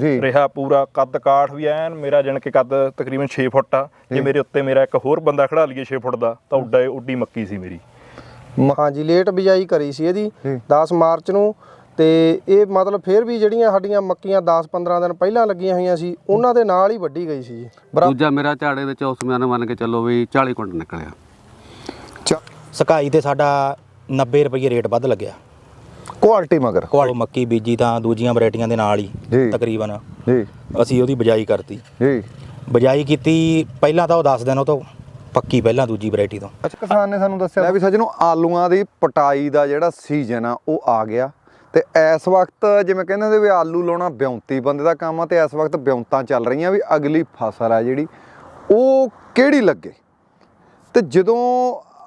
ਜੀ। ਰਿਹਾ ਪੂਰਾ ਕੱਦ ਕਾਠ ਵੀ ਐਨ ਮੇਰਾ ਜਣ ਕੇ ਕੱਦ ਤਕਰੀਬਨ 6 ਫੁੱਟ ਆ। ਜੇ ਮੇਰੇ ਉੱਤੇ ਮੇਰਾ ਇੱਕ ਹੋਰ ਬੰਦਾ ਖੜਾ ਲਈਏ 6 ਫੁੱਟ ਦਾ ਤਾਂ ਉੱਡਾ ਉੱਡੀ ਮੱਕੀ ਸੀ ਮੇਰੀ। ਹਾਂਜੀ ਲੇਟ ਬਿਜਾਈ ਕਰੀ ਸੀ ਇਹਦੀ ਜੀ। 10 ਮਾਰਚ ਨੂੰ। ਤੇ ਇਹ ਮਤਲਬ ਫਿਰ ਵੀ ਜਿਹੜੀਆਂ ਸਾਡੀਆਂ ਮੱਕੀਆਂ 10-15 ਦਿਨ ਪਹਿਲਾਂ ਲੱਗੀਆਂ ਹੋਈਆਂ ਸੀ ਉਹਨਾਂ ਦੇ ਨਾਲ ਹੀ ਵੱਢੀ ਗਈ ਸੀ ਜੀ। ਦੂਜਾ ਮੇਰਾ ਝਾੜੇ ਵਿੱਚ ਉਸ ਮਿਆਨ ਮੰਨ ਕੇ ਚੱਲੋ ਵੀ 40 ਕੁਇੰਟਲ ਨਿਕਲਿਆ। ਸਕਾਈ ਤੇ ਸਾਡਾ 90 ਰੁਪਏ ਰੇਟ ਵੱਧ ਲੱਗਿਆ। ਕੁਆਲਿਟੀ ਮਗਰ। ਕੁਆਲ ਮੱਕੀ ਬੀਜੀ ਤਾਂ ਦੂਜੀਆਂ ਵੈਰਾਈਟੀਆਂ ਦੇ ਨਾਲ ਹੀ ਜੀ। ਤਕਰੀਬਨ। ਜੀ। ਅਸੀਂ ਉਹਦੀ ਬਜਾਈ ਕਰਤੀ। ਜੀ। ਬਜਾਈ ਕੀਤੀ ਪਹਿਲਾਂ ਤਾਂ ਉਹ 10 ਦਿਨ ਉਹ ਤੋਂ ਪੱਕੀ ਪਹਿਲਾਂ ਦੂਜੀ ਵੈਰਾਈਟੀ ਤੋਂ। ਅੱਛਾ ਕਿਸਾਨ ਨੇ ਸਾਨੂੰ ਦੱਸਿਆ। ਵੀ ਸੱਜਣੋ ਆਲੂਆਂ ਦੀ ਪਟਾਈ ਦਾ ਜਿਹੜਾ ਸੀਜ਼ਨ ਆ ਉਹ ਆ ਗਿਆ। ਤੇ ਇਸ ਵਕਤ ਜਿਵੇਂ ਕਹਿੰਦੇ ਹੁੰਦੇ ਵੀ ਆਲੂ ਲਾਉਣਾ ਬਿਉਂਤੀ ਬੰਦੇ ਦਾ ਕੰਮ ਆ ਤੇ ਇਸ ਵਕਤ ਬਿਉਂਤਾਂ ਚੱਲ ਰਹੀਆਂ ਵੀ ਅਗਲੀ ਫਸਲ ਆ ਜਿਹੜੀ ਉਹ ਕਿਹੜੀ ਲੱਗੇ? ਤੇ ਜਦੋਂ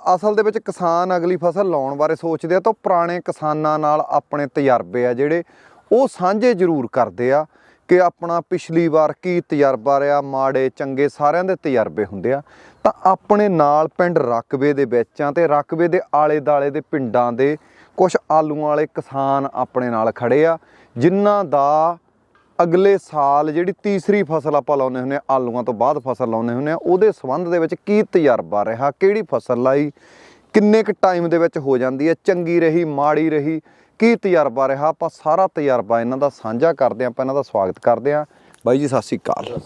ਅਸਲ ਦੇ ਵਿੱਚ ਕਿਸਾਨ ਅਗਲੀ ਫਸਲ ਲਾਉਣ ਬਾਰੇ ਸੋਚਦੇ ਆ ਤਾਂ ਉਹ ਪੁਰਾਣੇ ਕਿਸਾਨਾਂ ਨਾਲ ਆਪਣੇ ਤਜਰਬੇ ਆ ਜਿਹੜੇ ਉਹ ਸਾਂਝੇ ਜ਼ਰੂਰ ਕਰਦੇ ਆ ਕਿ ਆਪਣਾ ਪਿਛਲੀ ਵਾਰ ਕੀ ਤਜਰਬਾ ਰਿਹਾ, ਮਾੜੇ, ਚੰਗੇ ਸਾਰਿਆਂ ਦੇ ਤਜਰਬੇ ਹੁੰਦੇ ਆ। ਤਾਂ ਆਪਣੇ ਨਾਲ ਪਿੰਡ ਰਕਬੇ ਦੇ ਵਿੱਚ ਆ ਤੇ ਰਕਬੇ ਦੇ ਆਲੇ ਦਾਲੇ ਦੇ ਪਿੰਡਾਂ ਦੇ ਕੁਝ ਆਲੂਆਂ ਵਾਲੇ ਕਿਸਾਨ ਆਪਣੇ ਨਾਲ ਖੜੇ ਆ, ਜਿਨ੍ਹਾਂ ਦਾ ਅਗਲੇ ਸਾਲ ਜਿਹੜੀ ਤੀਸਰੀ ਫਸਲ ਆਪਾਂ ਲਾਉਂਦੇ ਹੁੰਦੇ ਆ ਆਲੂਆਂ ਤੋਂ ਬਾਅਦ ਫਸਲ ਲਾਉਂਦੇ ਹੁੰਦੇ ਆ ਉਹਦੇ ਸੰਬੰਧ ਦੇ ਵਿੱਚ ਕੀ ਤਜਰਬਾ ਰਿਹਾ? ਕਿਹੜੀ ਫਸਲ ਲਾਈ? ਕਿੰਨੇ ਕੁ ਟਾਈਮ ਦੇ ਵਿੱਚ ਹੋ ਜਾਂਦੀ ਹੈ? ਚੰਗੀ ਰਹੀ, ਮਾੜੀ ਰਹੀ? ਕੀ ਤਜਰਬਾ ਰਿਹਾ? ਆਪਾਂ ਸਾਰਾ ਤਜਰਬਾ ਇਹਨਾਂ ਦਾ ਸਾਂਝਾ ਕਰਦੇ ਆਂ ਆਪਾਂ ਇਹਨਾਂ ਦਾ ਸਵਾਗਤ ਕਰਦੇ ਆਂ ਬਾਈ ਜੀ ਸਤਿ ਸ੍ਰੀ ਅਕਾਲ।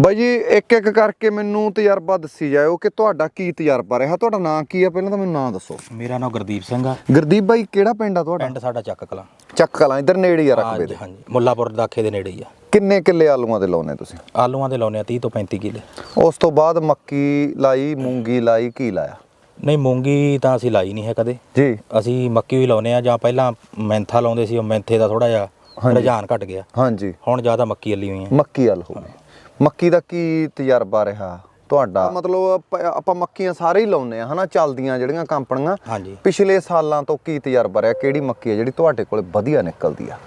ਬਾਈ ਜੀ ਇੱਕ ਇੱਕ ਕਰਕੇ ਮੈਨੂੰ ਤਜਰਬਾ ਦੱਸੀ ਜਾਇਓ ਕਿ ਤੁਹਾਡਾ ਕੀ ਤਜਰਬਾ ਰਿਹਾ? ਤੁਹਾਡਾ ਨਾਂ ਕੀ ਆ? ਪਹਿਲਾਂ ਤਾਂ ਮੈਨੂੰ ਨਾਂ ਦੱਸੋ। ਮੇਰਾ ਨਾਮ ਗੁਰਦੀਪ ਸਿੰਘ ਆ। ਗੁਰਦੀਪ ਬਾਈ ਕਿਹੜਾ ਪਿੰਡ ਆ ਤੁਹਾਡਾ? ਪਿੰਡ ਸਾਡਾ ਚੱਕ ਕਲਾਂ। ਚੱਕ ਕਲਾਂ ਇਧਰ ਨੇੜੇ ਹੀ ਆ ਰਕਬੇ ਹਾਂਜੀ ਦੇ। ਹਾਂਜੀ ਮੁੱਲਾਪੁਰ ਦਾਖੇ ਦੇ ਨੇੜੇ ਹੀ ਆ। ਕਿੰਨੇ ਕਿੱਲੇ ਆਲੂਆਂ ਦੇ ਲਾਉਨੇ ਤੁਸੀਂ? ਆਲੂਆਂ ਦੇ ਲਾਉਨੇ ਆ 30 ਤੋਂ 35 ਕਿਲੇ। ਉਸ ਤੋਂ ਬਾਅਦ ਮੱਕੀ ਲਾਈ ਮੂੰਗੀ ਲਾਈ ਕੀ ਲਾਇਆ? ਨਹੀਂ ਮੂੰਗੀ ਤਾਂ ਅਸੀਂ ਲਾਈ ਨਹੀਂ ਹੈ ਕਦੇ। ਜੀ। ਅਸੀਂ ਮੱਕੀ ਵੀ ਲਾਉਨੇ ਆ ਜਾਂ ਪਹਿਲਾਂ ਮੈਂਥਾ ਲਾਉਂਦੇ ਸੀ ਉਹ ਮੈਂਥੇ ਦਾ ਥੋੜਾ ਜਿਹਾ। ਰੁਝਾਨ ਘਟ ਗਿਆ। ਹਾਂਜੀ। ਹੁਣ ਜ਼ਿਆਦਾ ਮੱਕੀ ਅੱਲੀ ਹੋਈ ਆ। ਮੱਕੀ ਵਾਲ ਹੋ ਗਏ ਮੱਕੀ ਦਾ ਕੀ ਤਜਰਬਾ ਰਿਹਾ ਤੁਹਾਡਾ? ਮਤਲਬ ਆਪਾਂ- ਮੱਕੀਆਂ ਸਾਰੇ ਹੀ ਲਾਉਨੇ ਆ ਹਨਾ? ਚੱਲਦੀਆਂ ਜਿਹੜੀਆਂ ਕੰਪਨੀਆਂ ਹਾਂਜੀ। ਪਿਛਲੇ ਸਾਲਾਂ ਤੋਂ ਕੀ ਤਜਰਬਾ ਰਿਹਾ? ਕਿਹੜੀ ਮੱਕੀ ਹੈ ਜਿਹੜੀ ਤੁਹਾਡੇ ਕੋਲੇ ਵਧੀਆ ਨਿਕਲਦੀ ਆ?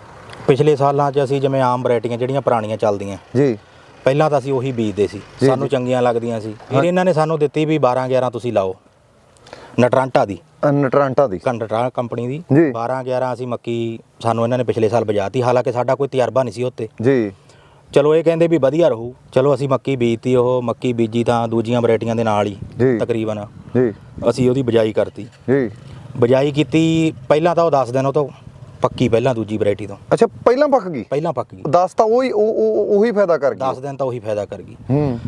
ਪਿਛਲੇ ਸਾਲਾਂ 'ਚ ਅਸੀਂ ਜਿਵੇਂ ਆਮ ਵੈਰਾਈਟੀਆਂ ਜਿਹੜੀਆਂ ਪੁਰਾਣੀਆਂ ਚੱਲਦੀਆਂ। ਜੀ। ਪਹਿਲਾਂ ਤਾਂ ਅਸੀਂ ਉਹੀ ਬੀਜਦੇ ਸੀ। ਸਾਨੂੰ ਚੰਗੀਆਂ ਲੱਗਦੀਆਂ ਸੀ। ਫਿਰ ਇਹਨਾਂ ਨੇ ਸਾਨੂੰ ਦਿੱਤੀ ਵੀ 12 11 ਤੁਸੀਂ ਲਾਓ। ਨਟਰਾਂਟਾ ਦੀ। ਨਟਰਾਂਟਾ ਦੀ? ਕੰਟਰਾ ਕੰਪਨੀ ਦੀ। ਜੀ। 12 11 ਅਸੀਂ ਮੱਕੀ ਸਾਨੂੰ ਇਹਨਾਂ ਨੇ ਪਿਛਲੇ ਸਾਲ ਬਜਾਤੀ। ਹਾਲਾਂਕਿ ਸਾਡਾ ਕੋਈ ਤਜਰਬਾ ਨਹੀਂ ਸੀ ਉੱਤੇ। ਜੀ। ਚਲੋ ਇਹ ਕਹਿੰਦੇ ਵੀ ਵਧੀਆ ਰਹੂ। ਚਲੋ ਅਸੀਂ ਮੱਕੀ ਬੀਜਤੀ ਉਹ ਮੱਕੀ ਬੀਜੀ ਤਾਂ ਦੂਜੀਆਂ ਵੈਰਾਈਟੀਆਂ ਦੇ ਨਾਲ ਜੀ। ਹੀ ਤਕਰੀਬਨ। ਜੀ। ਅਸੀਂ ਉਹਦੀ ਬਜਾਈ ਕਰਤੀ। ਜੀ। ਬਜਾਈ ਕੀਤੀ ਪਹਿਲਾਂ ਤਾਂ ਉਹ 10 ਦਿਨ ਉਹ ਤੋਂ ਪੱਕੀ ਪਹਿਲਾਂ ਦੂਜੀ ਵੈਰਾਈਟੀ ਤੋਂ। ਅੱਛਾ ਪਹਿਲਾਂ ਪੱਕ ਗਈ? ਪਹਿਲਾਂ ਪੱਕ ਗਈ। 10 ਤਾਂ ਉਹੀ ਉਹ- ਉਹ- ਉਹੀ ਫਾਇਦਾ ਕਰ ਗਈ। 10 ਦਿਨ ਤਾਂ ਉਹੀ ਫਾਇਦਾ ਕਰ ਗਈ। ਹੂੰ।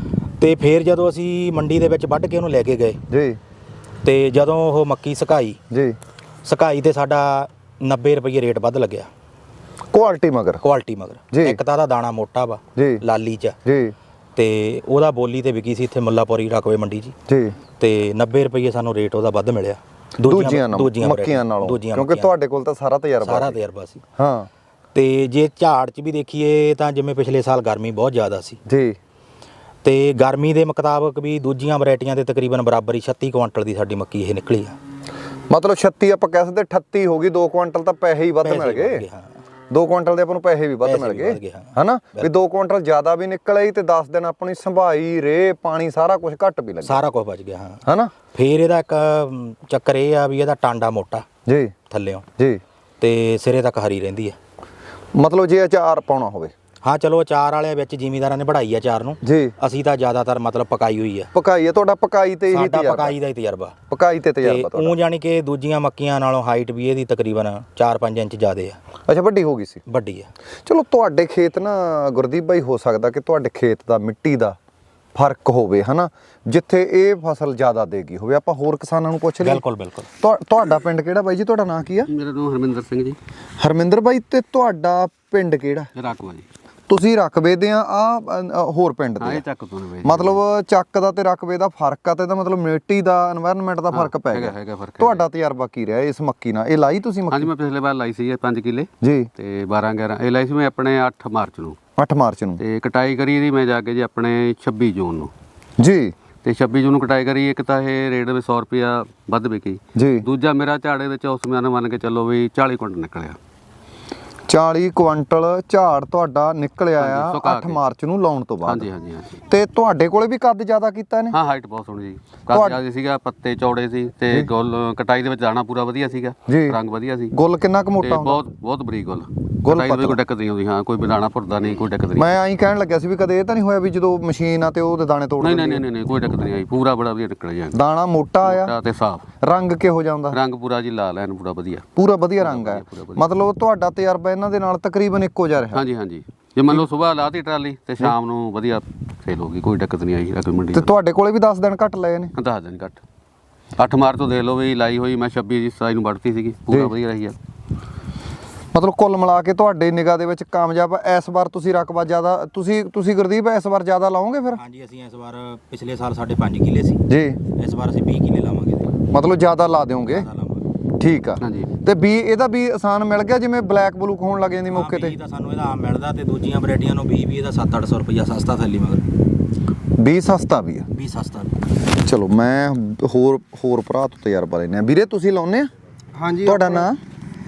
ਤੇ ਫਿਰ ਜਦੋਂ ਅਸੀਂ ਮੰਡੀ ਦੇ ਵਿੱਚ ਵੱਢ ਕੇ ਉਹਨੂੰ ਲੈ ਕੇ ਗਏ ਜੀ। ਤੇ ਜਦੋਂ ਉਹ ਮੱਕੀ ਸੁਕਾਈ ਜੀ। ਸੁਕਾਈ ਤੇ ਸਾਡਾ 90 ਰੁਪਏ ਰੇਟ ਵੱਧ ਲੱਗਿਆ। ਕੁਆਲਿਟੀ ਮਗਰ। ਕੁਆਲਿਟੀ ਮਗਰ। ਜੀ। ਇੱਕ ਤਾਂ ਦਾ ਦਾਣਾ ਮੋਟਾ ਵਾ ਜੀ। ਲਾਲੀ ਚ। ਜੀ। ਤੇ ਉਹਦਾ ਬੋਲੀ ਤੇ ਵਿਕੀ ਸੀ ਇੱਥੇ ਮੁੱਲਾਪੁਰੀ ਰਕਵੇ ਮੰਡੀ 'ਚ ਜੀ। ਤੇ 90 ਰੁਪਏ ਸਾਨੂੰ ਰੇਟ ਉਹਦਾ ਵੱਧ ਮਿਲਿਆ। ਦੂਜੀਆਂ ਦੂਜੀਆਂ ਮੱਕੀਆਂ ਨਾਲੋਂ। ਕਿਉਂਕਿ। ਤੁਹਾਡੇ ਕੋਲ ਤਾਂ ਸਾਰਾ ਤਜਰਬਾ ਸਾਰਾ। ਤਜਰਬਾ ਸੀ। ਹਾਂ। ਤੇ ਜੇ ਝਾੜ 'ਚ ਵੀ ਦੇਖੀਏ ਤਾਂ ਜਿਵੇਂ ਪਿਛਲੇ ਸਾਲ ਗਰਮੀ ਬਹੁਤ ਜ਼ਿਆਦਾ ਸੀ। ਜੀ। ਤੇ ਗਰਮੀ ਦੇ ਮੁਤਾਬਕ ਵੀ ਦੂਜੀਆਂ ਵੈਰਾਈਟੀਆਂ ਦੇ ਤਕਰੀਬਨ ਬਰਾਬਰ ਹੀ 36 ਕੁਇੰਟਲ ਦੀ ਸਾਡੀ ਮੱਕੀ ਇਹ ਨਿਕਲੀ ਆ। ਮਤਲਬ 36 ਆਪਾਂ ਕਹਿ ਸਕਦੇ 38 ਹੋ ਗਈ 2 ਕੁਇੰਟਲ ਤਾਂ ਪੈਸੇ ਹੀ ਵੱਧ ਮਿਲ ਗਏ। ਹਾਂ। 2 ਕੁਇੰਟਲ ਦੇ ਆਪਾਂ ਨੂੰ ਪੈਸੇ ਵੀ ਵੱਧ ਮਿਲ ਗਏ। ਹਨਾ? ਵੀ 2 ਕੁਇੰਟਲ ਜ਼ਿਆਦਾ ਵੀ ਨਿਕਲ ਤੇ 10 ਦਿਨ ਆਪਣੀ ਸੰਭਾਈ ਰੇ ਪਾਣੀ ਸਾਰਾ ਕੁਝ ਘੱਟ ਵੀ ਲੱਗਿਆ। ਸਾਰਾ ਕੁਝ ਬਚ ਗਿਆ ਹਾਂ। ਹਨਾ? ਫੇਰ ਇਹਦਾ ਇੱਕ ਚੱਕਰ ਇਹ ਆ ਵੀ ਇਹਦਾ ਟਾਂਡਾ ਮੋਟਾ ਜੀ। ਥੱਲਿਓਂ ਜੀ। ਤੇ ਸਿਰੇ ਤੱਕ ਹਰੀ ਰਹਿੰਦੀ ਹੈ ਮਤਲਬ ਜੇ ਅਚਾਰ ਪਾਉਣਾ ਹੋਵੇ। ਹਾਂ ਚਲੋ ਅਚਾਰ ਵਾਲਿਆਂ ਵਿੱਚ ਜ਼ਿਮੀਦਾਰਾਂ ਨੇ ਬੜਾਈ ਆ ਅਚਾਰ ਨੂੰ। ਜੀ। ਅਸੀਂ ਤਾਂ ਜ਼ਿਆਦਾਤਰ ਮਤਲਬ ਪਕਾਈ ਹੋਈ ਆ। ਪਕਾਈ ਹੈ ਤੁਹਾਡਾ ਪਕਾਈ ਤੇ ਹੀ ਸਾਡਾ ਤਜਰਬਾ। ਪਕਾਈ ਦਾ ਹੀ ਤਜਰਬਾ। ਪਕਾਈ ਤੇ ਤਜਰਬਾ ਤੁਹਾਡਾ। ਉਹ ਜਾਣੀ ਕਿ ਦੂਜੀਆਂ ਮੱਕੀਆਂ ਨਾਲੋਂ ਹਾਈਟ ਵੀ ਇਹਦੀ ਤਕਰੀਬਨ 4-5 ਇੰਚ ਜ਼ਿਆਦੇ ਆ। ਅੱਛਾ ਵੱਡੀ ਹੋ ਗਈ ਸੀ? ਵੱਡੀ ਆ। ਚਲੋ ਤੁਹਾਡੇ ਖੇਤ ਨਾ ਗੁਰਦੀਪ ਭਾਈ ਹੋ ਸਕਦਾ ਕਿ ਤੁਹਾਡੇ ਖੇਤ ਦਾ ਮਿੱਟੀ ਦਾ ਫ਼ਰਕ ਹੋਵੇ ਹਨਾ? ਜਿੱਥੇ ਇਹ ਫਸਲ ਜ਼ਿਆਦਾ ਦੇਗੀ ਹੋਵੇ। ਆਪਾਂ ਹੋਰ ਕਿਸਾਨਾਂ ਨੂੰ ਪੁੱਛ ਲਈਏ। ਬਿਲਕੁਲ ਬਿਲਕੁਲ। ਤੁਹਾ- ਤੁਹਾਡਾ ਪਿੰਡ ਕਿਹੜਾ ਬਾਈ ਜੀ? ਤੁਹਾਡਾ ਨਾਂ ਕੀ ਆ? ਮੇਰਾ ਨਾਮ ਹਰਮਿੰਦਰ ਸਿੰਘ ਜੀ। ਹਰਮਿੰਦਰ ਬਾਈ ਤੇ ਤੁਹਾਡਾ ਪਿੰਡ ਕਿਹੜਾ? ਰਾਕਵਾ ਜੀ। ਤੁਸੀਂ ਰਕਬੇ ਦੇ ਆ ਆ ਹੋਰ ਪਿੰਡ ਦੇ ਮਤਲਬ ਚੱਕ ਦਾ ਤੇ ਰਕਬੇ ਦਾ ਫ਼ਰਕ ਆ ਤੇ ਤਾਂ ਮਤਲਬ ਮਿੱਟੀ ਦਾ এনवायरमेंट ਦਾ ਫ਼ਰਕ ਪੈ ਗਿਆ। ਤੁਹਾਡਾ ਤਜਰਬਾ ਕੀ ਰਿਹਾ ਇਸ ਮੱਕੀ ਨਾਲ? ਇਹ ਲਾਈ ਤੁਸੀਂ ਮੱਕੀ? ਹਾਂਜੀ ਮੈਂ ਪਿਛਲੇ ਵਾਰ ਲਾਈ ਸੀ 5 ਕਿੱਲੇ। ਜੀ। ਤੇ 12 11 ਇਹ ਲਾਈ ਸੀ ਮੈਂ ਆਪਣੇ 8 ਮਾਰਚ ਨੂੰ। 8 ਮਾਰਚ ਨੂੰ। ਤੇ ਕਟਾਈ ਕਰੀ ਦੀ ਮੈਂ ਜਾ ਕੇ ਜੀ ਆਪਣੇ 26 ਜੂਨ ਨੂੰ। ਜੀ। ਤੇ 26 ਜੂਨ ਨੂੰ ਕਟਾਈ ਕਰੀ ਇੱਕ ਤਾਂ ਇਹ ਰੇਟ ਵਿੱਚ 100 ਰੁਪਿਆ ਵੱਧ ਵਿਕੀ। ਜੀ। ਦੂਜਾ ਮੇਰਾ ਝਾੜੇ ਵਿੱਚ ਉਸ ਸਮੇਂ ਮੰਨ ਕੇ ਚੱਲੋ ਵੀ 40 ਕੁਇੰਟਲ ਨਿਕਲਿਆ। 40 ਕੁਇੰਟਲ ਝਾੜ ਤੁਹਾਡਾ ਨਿਕਲਿਆ ਹਾਂਜੀ, ਆ ਸੁਕਾ 8 ਕੇ। ਮਾਰਚ ਨੂੰ ਲਾਉਣ ਤੋਂ ਬਾਅਦ। ਹਾਂਜੀ ਹਾਂਜੀ ਹਾਂਜੀ। ਤੇ ਤੁਹਾਡੇ ਕੋਲੇ ਵੀ ਕੱਦ ਜ਼ਿਆਦਾ ਕੀਤਾ ਇਹਨੇ? ਹਾਂ ਹਾਈਟ ਬਹੁਤ ਸੋਹਣੀ ਜੀ ਤੁਹਾਡ- ਕੱਦ ਜ਼ਿਆਦਾ ਸੀਗਾ ਪੱਤੇ ਚੌੜੇ ਸੀ ਤੇ ਗੁੱਲ ਕਟਾਈ ਦੇ ਵਿੱਚ ਦਾਣਾ ਪੂਰਾ ਵਧੀਆ ਸੀਗਾ। ਜੀ। ਰੰਗ ਵਧੀਆ ਸੀ। ਗੁੱਲ ਕਿੰਨਾ ਕੁ ਤੇ ਮੋਟਾ ਹੁੰਦਾ? ਬਹੁਤ ਬਹੁਤ ਬਰੀਕ ਗੁੱਲ। ਕਟਾਈ ਦੇ ਵਿੱਚ। ਕੋਈ ਦਿੱਕਤ ਨਹੀਂ ਆਉਂਦੀ ਹਾਂ ਕੋਈ ਬਦਾਣਾ ਭੁਰਦਾ ਨਹੀਂ ਕੋਈ ਦਿੱਕਤ ਨਹੀਂ। ਮੈਂ ਐਂ ਕਹਿਣ ਲੱਗਿਆ ਸੀ ਵੀ ਕਦੇ ਇਹ ਤਾਂ ਨਹੀਂ ਹੋਇਆ ਵੀ ਜਦੋਂ ਮਸ਼ੀਨ ਆ ਤੇ ਉਹਦੇ ਦਾਣੇ ਤੋੜ ਨਹੀਂ ਦਿੰਦੀ ਨਹੀਂ ਨਹੀਂ ਨਹੀਂ ਕੋਈ ਦਿੱਕਤ ਨਹੀਂ ਆਈ। ਪੂਰਾ ਬੜਾ ਵਧੀਆ ਨਿਕਲਿਆ ਜੀ ਦਾਣਾ ਮੋਟਾ ਆ? ਮੋਟਾ ਤੇ ਸਾਫ਼। ਰੰਗ ਕਿਹੋ ਜਿਹਾ ਹੁੰਦਾ? ਰੰਗ ਪੂਰਾ ਜੀ ਲਾਲ ਐਨ ਪੂਰਾ ਵਧੀਆ। ਪੂਰਾ ਵਧੀਆ ਰੰਗ ਹੈ ਵਧੀਆ। ਮਤਲਬ ਤੁਹਾਡਾ ਤਜਰਬਾ ਇਹਨਾਂ ਦੇ ਨਾਲ ਤਕਰੀਬਨ ਇੱਕੋ ਜਿਹਾ ਰਿਹਾ। ਹਾਂਜੀ ਹਾਂਜੀ। ਜੇ ਮੰਨ ਲਓ ਸਵੇਰ ਲਾਤੀ ਟਰਾਲੀ ਤੇ ਸ਼ਾਮ ਨੂੰ ਵਧੀਆ ਸੇਲ ਹੋ ਗਈ ਕੋਈ ਦਿੱਕਤ ਨਹੀਂ ਆਈ ਅਗਲ ਮੰਡੀ ਤੇ ਤੁਹਾਡੇ ਕੋਲੇ ਵੀ 10 ਦਿਨ ਘੱਟ ਲਏ ਨੇ? ਦਸ ਦਿਨ ਘੱਟ। 8 ਮਾਰਚ ਤੋਂ ਦੇਖ ਲਓ ਵੀ ਲਾਈ ਹੋਈ ਮੈਂ 26 ਦੀ 27 ਨੂੰ ਵੜਤੀ ਸੀਗੀ ਪੂਰਾ ਵਧੀਆ ਰਹੀ ਆ। ਮਤਲਬ ਕੁੱਲ ਮਿਲਾ ਕੇ ਤੁਹਾਡੇ ਨਿਗਾਹ ਦੇ ਵਿੱਚ ਕਾਮਯਾਬ। ਇਸ ਵਾਰ ਤੁਸੀਂ ਰਕਬਾ ਜ਼ਿਆਦਾ ਤੁਸੀਂ ਤੁਸੀਂ ਗੁਰਦੀਪ ਇਸ ਵਾਰ ਜ਼ਿਆਦਾ ਲਾਓਗੇ ਫਿਰ? ਹਾਂਜੀ ਅਸੀਂ ਇਸ ਵਾਰ ਪਿਛਲੇ ਸਾਲ ਸਾਡੇ 5 ਕਿੱਲੇ ਸੀ। ਜੀ। ਇਸ ਵਾਰ ਅਸੀਂ 20 ਕਿੱਲੇ ਲਾਵਾਂਗੇ। ਮਤਲਬ ਜ਼ਿਆਦਾ ਲਾ ਦਿਓਗੇ? ਠੀਕ ਆ। ਹਾਂਜੀ। ਤੇ ਬੀ ਇਹਦਾ ਵੀ ਆਸਾਨ ਮਿਲ ਗਿਆ ਜਿਵੇਂ ਬਲੈਕ ਬਲੂ ਹੋਣ ਲੱਗ ਜਾਂਦੀ ਮੌਕੇ ਤੇ? ਬੀਜ ਤਾਂ ਸਾਨੂੰ ਇਹਦਾ ਆਮ ਮਿਲਦਾ ਤੇ ਦੂਜੀਆਂ ਵੈਰਾਈਟੀਆਂ ਨੂੰ ਬੀਜ ਵੀ ਇਹਦਾ 7-800 ਰੁਪਇਆ ਸਸਤਾ ਥੱਲੀ ਮਗਰ। ਬੀ ਸਸਤਾ ਵੀ ਆ। ਵੀ ਸਸਤਾ। ਚਲੋ ਮੈਂ ਹੋਰ ਹੋਰ ਭਰਾ ਤੋਂ ਤਜਰਬਾ ਲੈਨੇ ਆ ਵੀਰੇ ਤੁਸੀਂ ਲਾਉਨੇ ਆ? ਹਾਂਜੀ ਤੁਹਾਡਾ ਆਪਣਾ- ਨਾਂ?